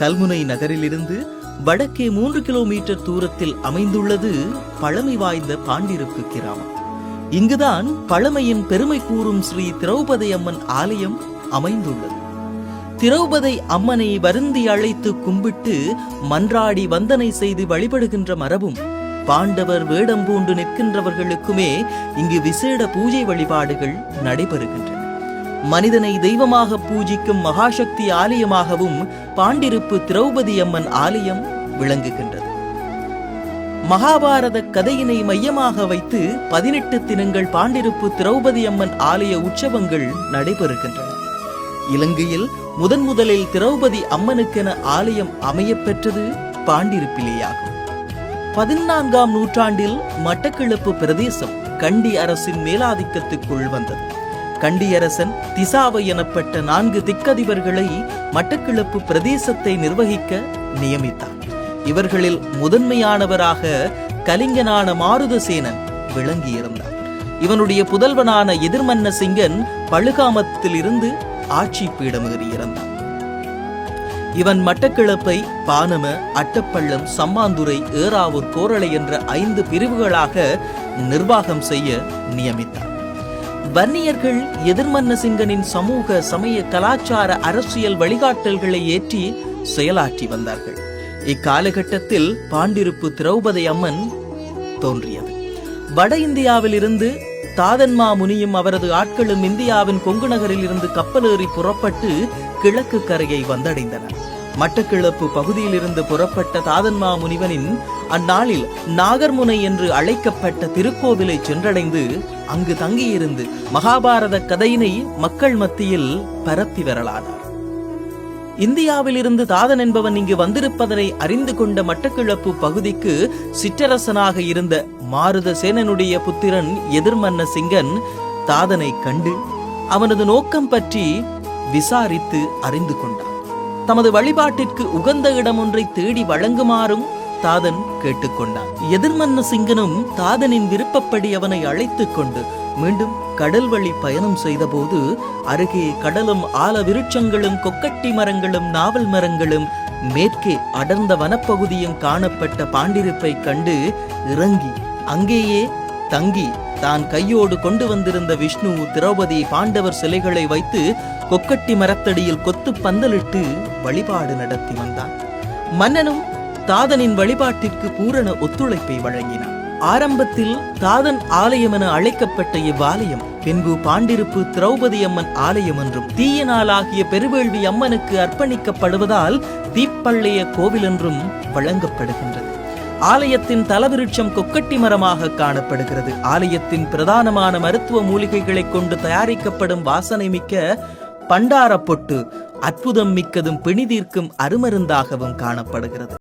கல்முனை நகரிலிருந்து வடக்கே மூன்று கிலோமீட்டர் தூரத்தில் அமைந்துள்ளது பழமை வாய்ந்த பாண்டிருப்பு கிராமம். இங்குதான் பழமையின் பெருமை கூறும் ஸ்ரீ திரௌபதி அம்மன் ஆலயம் அமைந்துள்ளது. திரௌபதி அம்மனை வருந்தி அழைத்து கும்பிட்டு மன்றாடி வந்தனை செய்து வழிபடுகின்ற மரபும் பாண்டவர் வேடம் பூண்டு நிற்கின்றவர்களுக்குமே இங்கு விசேட பூஜை வழிபாடுகள் நடைபெறுகின்றன. மனிதனை தெய்வமாக பூஜிக்கும் மகாசக்தி ஆலயமாகவும் பாண்டிருப்பு திரௌபதி அம்மன் ஆலயம் விளங்குகின்றது. மகாபாரத கதையினை மையமாக வைத்து பதினெட்டு தினங்கள் பாண்டிருப்பு திரௌபதி அம்மன் ஆலய உற்சவங்கள் நடைபெறுகின்றன. இலங்கையில் முதன் முதலில் திரௌபதி அம்மனுக்கென ஆலயம் அமையப் பெற்றது பாண்டிருப்பிலேயாகும். பதினான்காம் நூற்றாண்டில் மட்டக்கிழப்பு பிரதேசம் கண்டி அரசின் மேலாதிக்கத்துக்குள் வந்தது. கண்டியரசன் திசாவை எனப்பட்ட நான்கு திக்கதிபர்களை மட்டக்கிழப்பு பிரதேசத்தை நிர்வகிக்க நியமித்தார். இவர்களில் முதன்மையானவராக கலிங்கனான மாருதசேனன் விளங்கியிருந்தார். இவனுடைய புதல்வனான எதிர்மன்ன சிங்கன் பழுகாமத்தில் இருந்து ஆட்சி பீடமேறியிருந்தார் இவன் மட்டக்கிழப்பை பானம அட்டப்பள்ளம் சம்மாந்துரை ஏறாவூர் கோரளை என்ற ஐந்து பிரிவுகளாக நிர்வாகம் செய்ய நியமித்தார். வன்னியர்கள் எதிர்மன்ன சிங்கனின் சமூக சமய கலாச்சார அரசியல் வழிகாட்டல்களை ஏற்றி செயலாற்றி வந்தார்கள். இக்காலகட்டத்தில் பாண்டிருப்பு திரௌபதி அம்மன் தோன்றியது வட இந்தியாவிலிருந்து தாதன்மா முனியும் அவரது ஆட்களும் இந்தியாவின் கொங்கு நகரில் இருந்து கப்பலேறி புறப்பட்டு கிழக்கு கரையை வந்தடைந்தனர். மட்டக்கிழப்பு பகுதியிலிருந்து புறப்பட்ட தாதன்மா முனிவனின் அந்நாளில் நாகர்முனை என்று அழைக்கப்பட்ட திருக்கோவிலை சென்றடைந்து அங்கு தங்கியிருந்து மகாபாரத கதையினை மக்கள் மத்தியில் பரப்பி வரலானார். இந்தியாவிலிருந்து தாதன் என்பவன் இங்கு வந்திருப்பதனை அறிந்து கொண்ட மட்டக்கிழப்பு பகுதிக்கு சிற்றரசனாக இருந்த மாருத சேனனுடைய புத்திரன் எதிர்மன்ன சிங்கன் தாதனை கண்டு அவனது நோக்கம் பற்றி விசாரித்து அறிந்து கொண்டான். தமது வழிபாட்டிற்கு உகந்த இடம் ஒன்றை தேடி வழங்குமாறும் தாதன் கேட்டுக்கொண்டான். எதிர்மன்ன சிங்கனும் தாதனின் விருப்பப்படி அவனை அழைத்துக் கொண்டு மீண்டும் கடல் வழி பயணம் செய்தபோது அருகே கடலும் ஆல விருட்சங்களும் கொக்கட்டி மரங்களும் நாவல் மரங்களும் மேற்கே அடர்ந்த வனப்பகுதியும் காணப்பட்ட பாண்டிருப்பை கண்டு இறங்கி அங்கேயே தங்கி தான் கையோடு கொண்டு வந்திருந்த விஷ்ணு திரௌபதி பாண்டவர் சிலைகளை வைத்து கொக்கட்டி மரத்தடியில் கொத்து பந்தலிட்டு வழிபாடு நடத்தி வந்தான். மன்னனும் தாதனின் வழிபாட்டிற்கு பூரண ஒத்துழைப்பை வழங்கினான். ஆரம்பத்தில் தாதன் ஆலயம் என அழைக்கப்பட்ட இவ்வாலயம் பின்பு பாண்டிருப்பு திரௌபதி அம்மன் ஆலயம் என்றும் தீய நாளாகிய பெருவேள்வி அம்மனுக்கு அர்ப்பணிக்கப்படுவதால் தீப்பள்ளைய கோவில் என்றும் வழங்கப்படுகின்றது. ஆலயத்தின் தலவிருட்சம் கொக்கட்டி மரமாக காணப்படுகிறது. ஆலயத்தின் பிரதானமான மருத்துவ மூலிகைகளைக் கொண்டு தயாரிக்கப்படும் வாசனை மிக்க பண்டாரப்பொட்டு அற்புதம் மிக்கதும் பிணிதீர்க்கும் அருமருந்தாகவும் காணப்படுகிறது.